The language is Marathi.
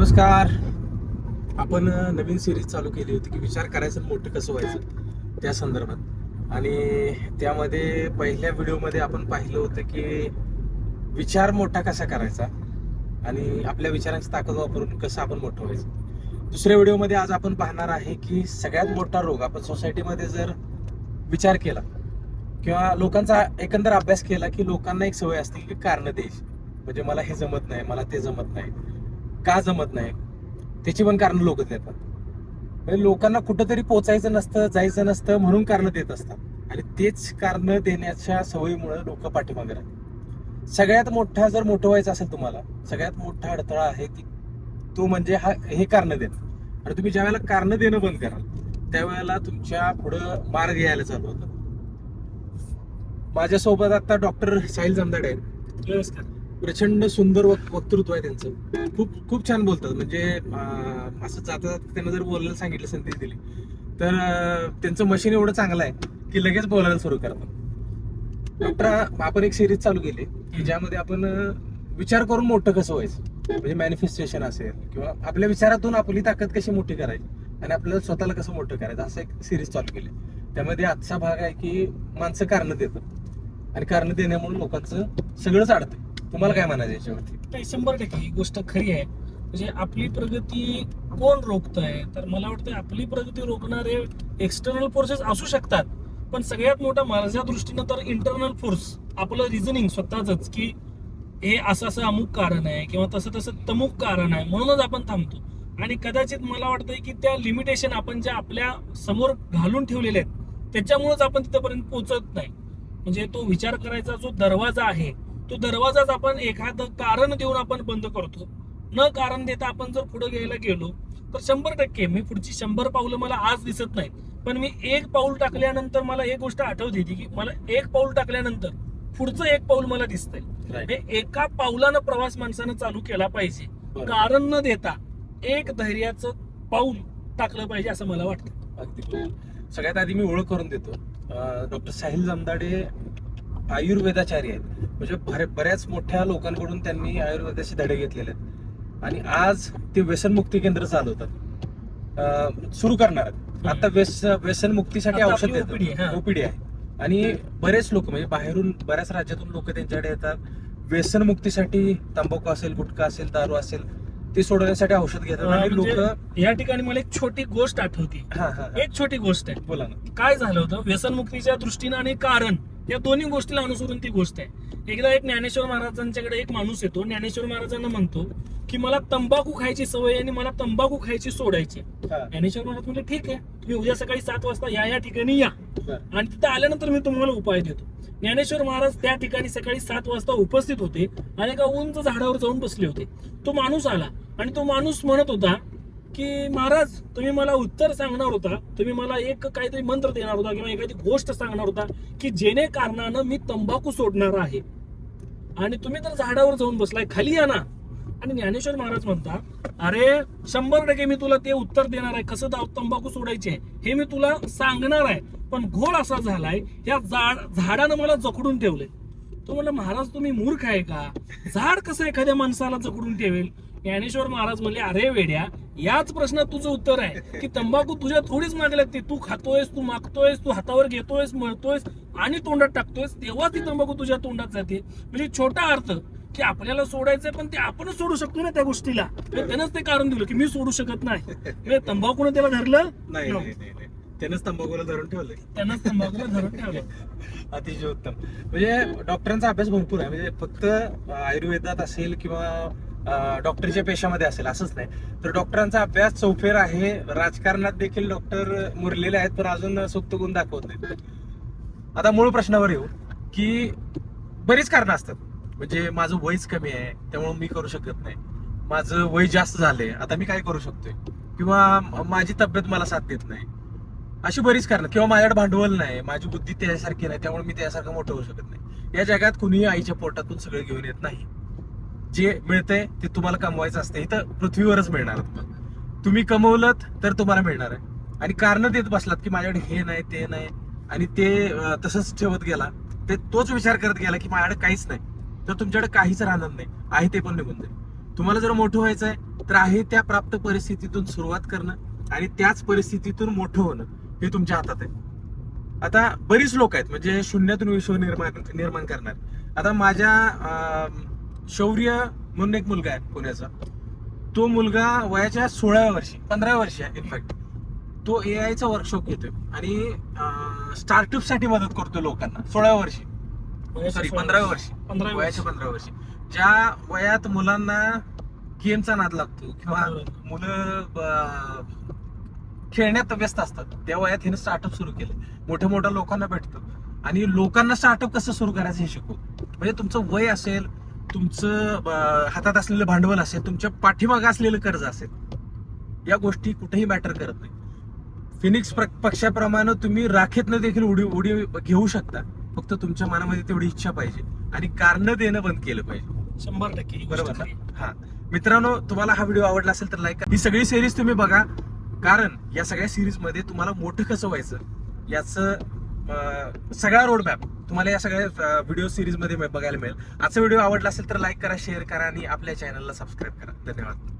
नमस्कार. आपण नवीन सिरीज चालू केली होती की विचार करायचं मोठं कसं व्हायचं त्या संदर्भात. आणि त्यामध्ये पहिल्या व्हिडिओमध्ये आपण पाहिलं होतं की विचार मोठा कसा करायचा आणि आपल्या विचारांची ताकद वापरून कसं आपण मोठं व्हायचं. दुसऱ्या व्हिडिओमध्ये आज आपण पाहणार आहे की सगळ्यात मोठा रोग आपण सोसायटीमध्ये जर विचार केला किंवा लोकांचा एकंदर अभ्यास केला की लोकांना एक सवय असते की कारण द्यायची. म्हणजे मला हे जमत नाही मला ते जमत नाही. का जमत नाही? त्याची पण कारण लोक देतात. म्हणजे लोकांना कुठंतरी पोचायचं नसतं जायचं नसतं म्हणून कारण देत असतात. आणि तेच कारण देण्याच्या सवयीमुळे लोक पाठीमागे राहतात. सगळ्यात मोठा जर मोठं व्हायचं असेल तुम्हाला सगळ्यात मोठा अडथळा आहे की तो म्हणजे हा हे कारण देणं. आणि तुम्ही ज्या वेळेला कारण देणं बंद कराल त्यावेळेला तुमच्या पुढं मार्ग यायला चालू होतं. माझ्यासोबत आता डॉक्टर साहिल जमदाडे आहेत. नमस्कार. प्रचंड सुंदर वक्तृत्व आहे त्यांचं. खूप खूप छान बोलतात. म्हणजे असं जाता जाता त्यांना जर बोलायला सांगितलं संधी दिली तर त्यांचं मशीन एवढं चांगलं आहे की लगेच बोलायला सुरू करतात डॉक्टर आपण एक सिरीज चालू केली की ज्यामध्ये आपण विचार करून मोठं कसं व्हायचं? म्हणजे मॅनिफेस्टेशन असेल किंवा आपल्या विचारातून आपली ताकद कशी मोठी करायची आणि आपल्याला स्वतःला कसं मोठं करायचं असं एक सिरीज चालू केली. त्यामध्ये आजचा भाग आहे की माणसं कारण देतात. आणि कारण देण्यामुळे लोकांचं सगळंच अडतं तुम्हाला काय म्हणायचं याच्यावरती? नाही शंभर टक्के ही गोष्ट खरी आहे. म्हणजे आपली प्रगती कोण रोखतंय? तर मला वाटतं आपली प्रगती रोखणारे एक्सटर्नल फोर्सेस असू शकतात पण सगळ्यात मोठा माझ्या दृष्टीनं तर इंटरनल फोर्स आपलं रिझनिंग स्वतःच की हे असं असं अमुक कारण आहे किंवा तसं तसं तमुक कारण आहे म्हणूनच आपण थांबतो. आणि कदाचित मला वाटतंय की त्या लिमिटेशन आपण ज्या आपल्यासमोर घालून ठेवलेले आहेत त्याच्यामुळेच आपण तिथपर्यंत पोहोचत नाही. म्हणजे तो विचार करायचा जो दरवाजा आहे तो दरवाजाच आपण एखादं कारण देऊन आपण बंद करतो. न कारण देता आपण जर पुढे घ्यायला गेलो तर शंभर टक्के मी पुढची शंभर पावलं मला आज दिसत नाहीत. पण मी एक पाऊल टाकल्यानंतर मला एक गोष्ट आठवते की मला एक पाऊल टाकल्यानंतर पुढचं एक पाऊल मला दिसतंय. हे एका पावलानं प्रवास माणसानं चालू केला पाहिजे. कारण न देता एक धैर्याचं पाऊल टाकलं पाहिजे असं मला वाटतं. अगदी. सगळ्यात आधी मी ओळख करून देतो. डॉक्टर साहिल जमदाडे आयुर्वेदाचार्य आहेत. म्हणजे बऱ्या- बऱ्याच मोठ्या लोकांकडून त्यांनी आयुर्वेदाचे धडे घेतलेले आहेत. आणि आज ते व्यसनमुक्ती केंद्र चालवतात. सुरू करणार आहेत. आता व्यस व्यसनमुक्तीसाठी औषध देतात. ओपीडी आहे. आणि बरेच लोक म्हणजे बाहेरून बऱ्याच राज्यातून लोक त्यांच्याकडे येतात. व्यसनमुक्तीसाठी तंबाखू असेल गुटखा असेल दारू असेल ते सोडवण्यासाठी औषध घेतात. आणि लोक म्हणजे या ठिकाणी मला एक छोटी गोष्ट आठवती. हा हा हा. एक छोटी गोष्ट आहे. बोला ना. काय झालं होतं? व्यसनमुक्तीच्या दृष्टीनं आणि कारण. या दोन्ही गोष्टीला अनुसरून ती गोष्ट आहे. एकदा एक ज्ञानेश्वर महाराजांच्याकडे एक माणूस येतो. ज्ञानेश्वर महाराजांना म्हणतो की मला तंबाखू खायची सवय आहे आणि मला तंबाखू खायची सोडायची ज्ञानेश्वर महाराज म्हणजे ठीक आहे. तुम्ही उद्या सकाळी सात वाजता या या ठिकाणी या. आणि तिथं आल्यानंतर मी तुम्हाला उपाय देतो. ज्ञानेश्वर महाराज त्या ठिकाणी सकाळी सात वाजता उपस्थित होते आणि एका उंच झाडावर जाऊन बसले होते. तो माणूस आला आणि तो माणूस म्हणत होता की महाराज तुम्ही मला उत्तर सांगणार होता. तुम्ही मला एक काहीतरी मंत्र देणार होता किंवा एखादी गोष्ट सांगणार होता की जेणे कारणानं मी तंबाखू सोडणार आहे. आणि तुम्ही तर झाडावर जाऊन बसलाय खाली या ना. आणि ज्ञानेश्वर महाराज म्हणता अरे शंभर टक्के मी तुला ते उत्तर देणार आहे. कसं तंबाखू सोडायचे? हे मी तुला सांगणार आहे. पण घोळ असा झालाय या झाड झाडानं मला जखडून ठेवले तो म्हणलं महाराज तुम्ही मूर्ख आहे का? झाड कसं एखाद्या माणसाला जखडून ठेवेल? ज्ञानेश्वर महाराज म्हणले अरे वेड्या याच प्रश्नात तुझं उत्तर आहे की तंबाखू तुझ्या थोडीच मागे लागते. तू खातोयस तू मागतोयस तू हातावर घेतोयस मळतोयस आणि तोंडात टाकतोयस तेव्हा ती तंबाखू तुझ्या तोंडात जाते. म्हणजे छोटा अर्थ की आपल्याला सोडायचंय पण ते आपणच सोडू शकतो ना त्या गोष्टीला. म्हणजे त्यानंच ते कारण दिलं की मी सोडू शकत नाही. म्हणजे तंबाखूने त्याला धरलं? नाही. त्यानंच तंबाखूला धरून ठेवलंय. त्यानंच तंबाखूला धरून ठेवलं अतिशय उत्तम. म्हणजे डॉक्टरांचा अभ्यास भरपूर आहे. म्हणजे फक्त आयुर्वेदात असेल किंवा डॉक्टरच्या पेशामध्ये असेल असंच नाही. तर डॉक्टरांचा अभ्यास चौफेर आहे. राजकारणात देखील डॉक्टर मुरलेले आहेत पण अजून सुप्त गुण दाखवत नाहीत. आता मूळ प्रश्नावर येऊ की बरीच कारणं असतात. म्हणजे माझं वयच कमी आहे त्यामुळे मी करू शकत नाही. माझं वय जास्त झालंय आता मी काय करू शकतोय? किंवा माझी तब्येत मला साथ देत नाही. अशी बरीच कारण किंवा माझ्याकडे भांडवल नाही माझी बुद्धी त्याच्यासारखी नाही त्यामुळे मी त्यासारखं मोठं होऊ शकत नाही. या जगात कुणीही आईच्या पोटातून सगळं घेऊन येत नाही. जे मिळतंय ते तुम्हाला कमवायचं असतं. इथं पृथ्वीवरच मिळणार तुम्हाला तुम्ही कमवलं तर तुम्हाला मिळणार आहे. आणि कारण देत बसलात की माझ्याकडे हे नाही ते नाही. आणि ते तसंच ठेवत गेला. ते तोच विचार करत गेला की माझ्याकडे काहीच नाही. तर तुमच्याकडे काहीच राहणार नाही. आहे ते पण निघून जाईल तुम्हाला जर मोठं व्हायचं आहे तर आहे त्या प्राप्त परिस्थितीतून सुरुवात करणं आणि त्याच परिस्थितीतून मोठं होणं हे तुमच्या हातात आहे. आता बरीच लोक आहेत म्हणजे शून्यातून विश्व निर्माण निर्माण करणार. आता माझ्या अं, शौर्य म्हणून एक मुलगा आहे पुण्याचा. तो मुलगा वयाच्या सोळाव्या वर्षी पंधराव्या वर्षी आहे इनफॅक्ट तो ए आयचा वर्कशॉप घेतोय आणि स्टार्टअपसाठी मदत करतो लोकांना. सोळाव्या वर्षी. सॉरी पंधराव्या वर्षी. वयाच्या पंधराव्या वर्षी. ज्या वयात मुलांना गेमचा नाद लागतो किंवा. मुलं खेळण्यात व्यस्त असतात त्या वयात हिनं स्टार्टअप सुरू केलं मोठ्या मोठ्या लोकांना भेटतो. आणि लोकांना स्टार्टअप कसं सुरू करायचं हे शिकू म्हणजे तुमचं वय असेल तुमचं हातात असलेलं भांडवल असेल तुमच्या पाठीमागं असलेलं कर्ज असेल या गोष्टी कुठेही मॅटर करत नाही. फिनिक्स प्र- पक्षाप्रमाणे तुम्ही राखेतनं देखील उडी उडी घेऊ शकता. फक्त तुमच्या मनामध्ये तेवढी इच्छा पाहिजे आणि कारण देणं बंद केलं पाहिजे. शंभर टक्के बरोबर हा. मित्रांनो तुम्हाला हा व्हिडिओ आवडला असेल तर लाईक करा. ही सगळी सिरीज तुम्ही बघा. कारण या सगळ्या सिरीजमध्ये तुम्हाला मोठं कसं व्हायचं? याचं सगळा रोड मॅप तुम्हाला या सगळ्या व्हिडिओ सिरीजमध्ये बघायला मिळेल. आजचा व्हिडिओ आवडला असेल तर लाईक करा शेअर करा आणि आपल्या चॅनलला सबस्क्राईब करा. धन्यवाद.